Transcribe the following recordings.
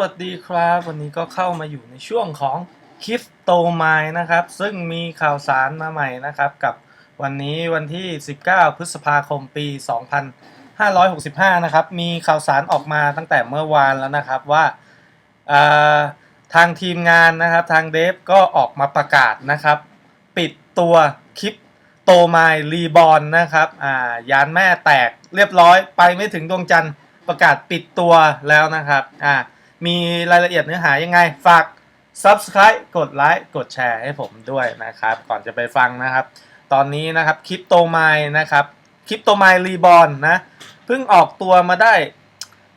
วัสดีครับ วันนี้ก็เข้ามาอยู่ในช่วงของคริปโตไมนะครับ ซึ่งมีข่าวสารมาใหม่นะครับ กับวันนี้วันที่ 19 พฤษภาคมปี 2565 นะครับ มีข่าวสารออกมาตั้งแต่เมื่อวานแล้วนะครับว่าทางทีมงานนะครับทางเดฟก็ออกมาประกาศนะครับ ปิดตัวคลิปโตไมรีบอลนะครับอ่ายานแม่แตกเรียบร้อยไปไม่ถึงดวงจันทร์ประกาศปิดตัวแล้วนะครับอ่า มีรายละเอียดเนื้อหายังไง ฝาก Subscribe กดไลค์กดแชร์ให้ผมด้วยนะครับ ก่อนจะไปฟังนะครับ ตอนนี้นะครับคริปโตไมนะครับคริปโตไมรีบอลนะเพิ่งออกตัวมาได้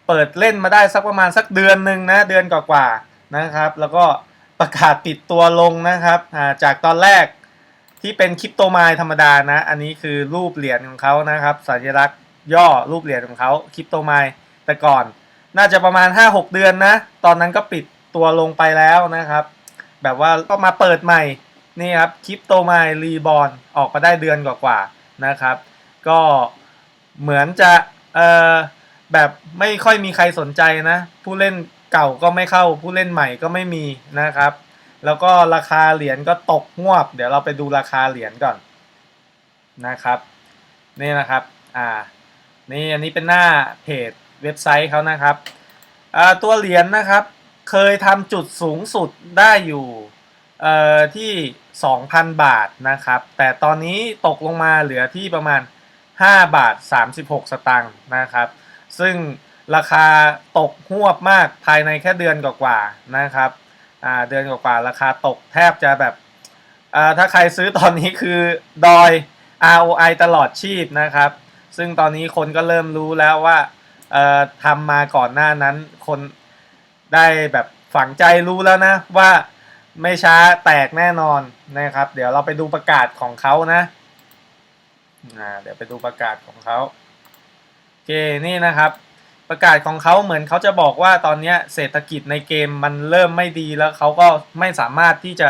เปิดเล่นมาได้สักประมาณสักเดือนหนึ่งนะเดือนกว่าๆนะครับ แล้วก็ประกาศปิดตัวลงนะครับจากตอนแรกที่เป็นคริปโตไมล์ธรรมดานะ อันนี้คือรูปเหรียญของเขานะครับ สัญลักษณ์ย่อรูปเหรียญของเขาคริปโตไมล์แต่ก่อน น่าจะประมาณ 5-6 เดือนนะ ตอนนั้นก็ปิดตัวลงไปแล้วนะครับ แบบว่าก็มาเปิดใหม่ นี่ครับคริปโตไมล์รีบอลออกมาได้เดือนกว่าๆนะครับ ก็เหมือนจะเอ่อแบบไม่ค่อยมีใครสนใจนะ ผู้เล่นเก่าก็ไม่เข้าผู้เล่นใหม่ก็ไม่มีนะครับ แล้วก็ราคาเหรียญก็ตกหวบ เดี๋ยวเราไปดูราคาเหรียญก่อนนะครับนี่นะครับอ่านี่อันนี้เป็นหน้าเพจเว็บไซต์เขานะครับ ตัวเหรียญนะครับ เคยทำจุดสูงสุดได้อยู่เอ่อที่ 2,000 บาทนะครับ แต่ตอนนี้ตกลงมาเหลือที่ประมาณ 5 บาท 36 สตางค์นะครับ ซึ่งราคาตกหวบมากภายในแค่เดือนกว่าๆนะครับเดือนกว่าๆราคาตกแทบจะแบบถ้าใครซื้อตอนนี้คือดอย ROI ตลอดชีพนะครับ ซึ่งตอนนี้คนก็เริ่มรู้แล้วว่า เอ่อทำมาก่อนหน้านั้น คนได้แบบฝังใจรู้แล้วนะ ว่าไม่ช้าแตกแน่นอนนะครับ เดี๋ยวเราไปดูประกาศของเขานะอ่าเดี๋ยวไปดูประกาศของเขาโอเคนี่นะครับ ประกาศของเขาเหมือนเขาจะบอกว่าตอนนี้เศรษฐกิจในเกมมันเริ่มไม่ดีแล้วเขาก็ไม่สามารถที่จะ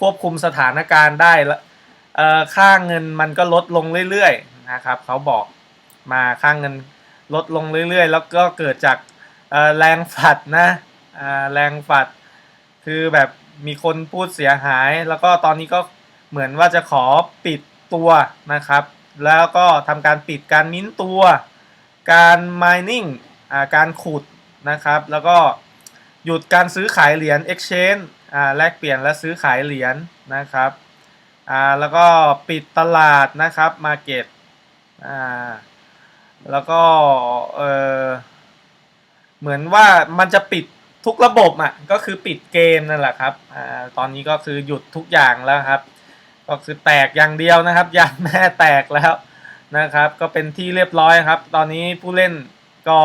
ควบคุมสถานการณ์ได้แล้วค่าเงินมันก็ลดลงเรื่อยๆนะครับเขาบอกมาค่าเงิน ลดลงเรื่อยๆ แล้วก็เกิดจากแรงฝัดนะแรงฝัด คือแบบมีคนพูดเสียหาย แล้วก็ตอนนี้ก็เหมือนว่าจะขอปิดตัวนะครับ แล้วก็ทำการปิดการมิ้นตัว การ mining การขุดนะครับ แล้วก็หยุดการซื้อขายเหรียญ exchange แลกเปลี่ยนและซื้อขายเหรียญนะครับแล้วก็ปิดตลาดนะครับ market อ่า แล้วก็เออเหมือนว่ามันจะปิดทุกระบบอะก็คือปิดเกมนั่นแหละครับอ่าตอนนี้ก็คือหยุดทุกอย่างแล้วครับ ก็คือแตกอย่างเดียวนะครับยานแม่แตกแล้วนะครับ ก็เป็นที่เรียบร้อยครับ ตอนนี้ผู้เล่นก็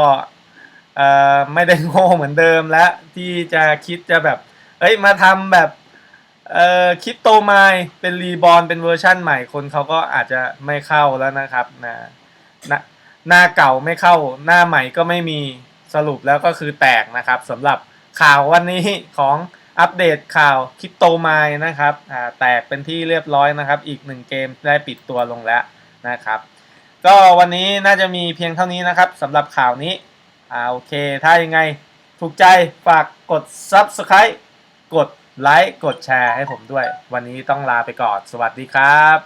เอ่อไม่ได้โง่เหมือนเดิมแล้วที่จะคิดจะแบบเอ้ยมาทำแบบเอ่อคริปโตไมล์เป็นรีบอลเป็นเวอร์ชั่นใหม่คนเขาก็อาจจะไม่เข้าแล้วนะครับนะนะ หน้าเก่าไม่เข้าหน้าใหม่ก็ไม่มีสรุปแล้วก็คือแตกนะครับสำหรับข่าววันนี้ของอัปเดตข่าวคริปโตไมล์นะครับอ่าแตกเป็นที่เรียบร้อยนะครับ อีกหนึ่งเกมได้ปิดตัวลงแล้วนะครับ ก็วันนี้น่าจะมีเพียงเท่านี้นะครับสำหรับข่าวนี้อ่าโอเค ถ้ายังไงถูกใจฝากกด Subscribe กดไลค์กดแชร์ให้ผมด้วย วันนี้ต้องลาไปก่อน สวัสดีครับ